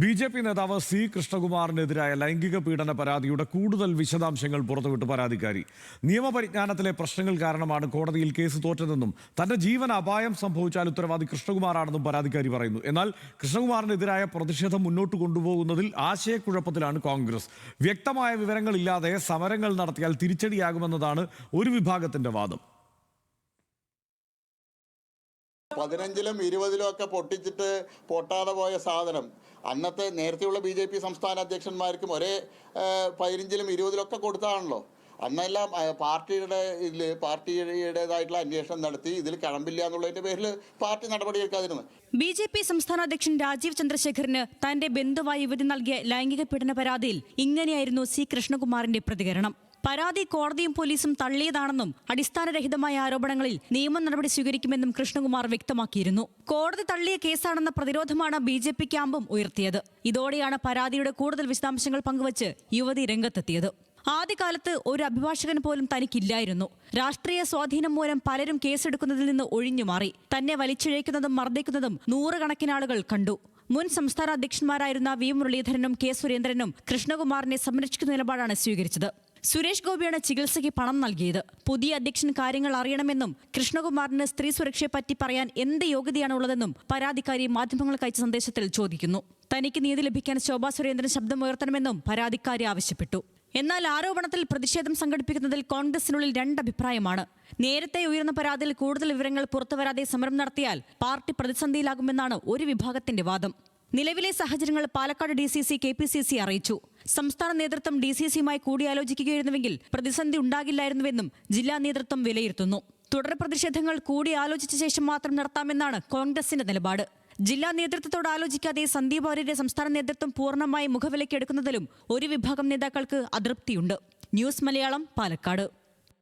B J P നേതാവ് C കൃഷ്ണകുമാറിനെതിരായ ലൈംഗിക പീഡന പരാതിയുടെ കൂടുതൽ വിശദാംശങ്ങൾ പുറത്തുവിട്ട് പരാതിക്കാരി. നിയമപരിജ്ഞാനത്തിലെ പ്രശ്നങ്ങൾ കാരണമാണ് കോടതിയിൽ കേസ് തോറ്റതെന്നും തന്റെ ജീവൻ അപായം സംഭവിച്ചാൽ ഉത്തരവാദി കൃഷ്ണകുമാറാണെന്നും പരാതിക്കാരി പറയുന്നു. എന്നാൽ കൃഷ്ണകുമാറിനെതിരായ പ്രതിഷേധം മുന്നോട്ട് കൊണ്ടുപോകുന്നതിൽ ആശയക്കുഴപ്പത്തിലാണ് കോൺഗ്രസ്. വ്യക്തമായ വിവരങ്ങളില്ലാതെ സമരങ്ങൾ നടത്തിയാൽ തിരിച്ചടിയാകുമെന്നതാണ് ഒരു വിഭാഗത്തിന്റെ വാദം. പതിനഞ്ചിലും ഇരുപതിലും ഒക്കെ പൊട്ടിച്ചിട്ട് പൊട്ടാതെ പോയ സാധനം. അന്നത്തെ നേരത്തെയുള്ള ബി ജെ പി സംസ്ഥാന അധ്യക്ഷന്മാർക്കും ഒരേ പതിനഞ്ചിലും ഇരുപതിലും ഒക്കെ കൊടുത്താണല്ലോ അന്നെല്ലാം പാർട്ടിയുടെ ഇതിൽ പാർട്ടിയുടേതായിട്ടുള്ള അന്വേഷണം നടത്തി ഇതിൽ കഴമ്പില്ല എന്നുള്ളതിന്റെ പേരിൽ പാർട്ടി നടപടിയെടുക്കാതിരുന്നു ബി ജെ പി സംസ്ഥാന അധ്യക്ഷൻ രാജീവ് ചന്ദ്രശേഖറിന് തന്റെ ബന്ധുവായി യുവതി നൽകിയ ലൈംഗിക പീഡന പരാതിയിൽ ഇങ്ങനെയായിരുന്നു സി കൃഷ്ണകുമാറിന്റെ പ്രതികരണം. പരാതി കോടതിയും പോലീസും തള്ളിയതാണെന്നും അടിസ്ഥാനരഹിതമായ ആരോപണങ്ങളിൽ നിയമ നടപടി സ്വീകരിക്കുമെന്നും കൃഷ്ണകുമാർ വ്യക്തമാക്കിയിരുന്നു. കോടതി തള്ളിയ കേസാണെന്ന പ്രതിരോധമാണ് ബി ജെ പി ക്യാമ്പും ഉയർത്തിയത്. ഇതോടെയാണ് പരാതിയുടെ കൂടുതൽ വിശദാംശങ്ങൾ പങ്കുവച്ച് യുവതി രംഗത്തെത്തിയത്. ആദ്യകാലത്ത് ഒരു അഭിഭാഷകൻ പോലും തനിക്കില്ലായിരുന്നു. രാഷ്ട്രീയ സ്വാധീനം മൂലം പലരും കേസെടുക്കുന്നതിൽ നിന്ന് ഒഴിഞ്ഞുമാറി തന്നെ വലിച്ചിഴയ്ക്കുന്നതും മർദ്ദിക്കുന്നതും നൂറുകണക്കിന് ആളുകൾ കണ്ടു. മുൻ സംസ്ഥാന അധ്യക്ഷന്മാരായിരുന്ന വി മുരളീധരനും കെ സുരേന്ദ്രനും കൃഷ്ണകുമാറിനെ സംരക്ഷിക്കുന്ന നിലപാടാണ് സ്വീകരിച്ചത്. സുരേഷ് ഗോപിയാണ് ചികിത്സയ്ക്ക് പണം നൽകിയത്. പുതിയ അധ്യക്ഷൻ കാര്യങ്ങൾ അറിയണമെന്നും കൃഷ്ണകുമാറിന് സ്ത്രീ സുരക്ഷയെ പറ്റി പറയാൻ എന്ത് യോഗ്യതയാണുള്ളതെന്നും പരാതിക്കാരി മാധ്യമങ്ങൾക്ക് അയച്ച സന്ദേശത്തിൽ ചോദിക്കുന്നു. തനിക്ക് നീതി ലഭിക്കാൻ ശോഭാ സുരേന്ദ്രൻ ശബ്ദമുയർത്തണമെന്നും പരാതിക്കാരി ആവശ്യപ്പെട്ടു. എന്നാൽ ആരോപണത്തിൽ പ്രതിഷേധം സംഘടിപ്പിക്കുന്നതിൽ കോൺഗ്രസിനുള്ളിൽ രണ്ടഭിപ്രായമാണ് നേരത്തെ ഉയർന്ന പരാതിയിൽ കൂടുതൽ വിവരങ്ങൾ പുറത്തുവരാതെ സമരം നടത്തിയാൽ പാർട്ടി പ്രതിസന്ധിയിലാകുമെന്നാണ് ഒരു വിഭാഗത്തിന്റെ വാദം. നിലവിലെ സാഹചര്യങ്ങൾ Palakkad D C C K P C C അറിയിച്ചു. സംസ്ഥാന നേതൃത്വം ഡി സി സിയുമായി കൂടിയാലോചിക്കുകയായിരുന്നുവെങ്കിൽ പ്രതിസന്ധി ഉണ്ടാകില്ലായിരുന്നുവെന്നും ജില്ലാ നേതൃത്വം വിലയിരുത്തുന്നു. തുടർ പ്രതിഷേധങ്ങൾ കൂടിയാലോചിച്ച ശേഷം മാത്രം നടത്താമെന്നാണ് കോൺഗ്രസിന്റെ നിലപാട്. ജില്ലാ നേതൃത്വത്തോട് ആലോചിക്കാതെ സന്ദീപ് വാര്യരെ സംസ്ഥാന നേതൃത്വം പൂർണമായി മുഖവിലയ്ക്ക് എടുക്കുന്നതിലും ഒരു വിഭാഗം നേതാക്കൾക്ക് അതൃപ്തിയുണ്ട്. ന്യൂസ് മലയാളം പാലക്കാട്.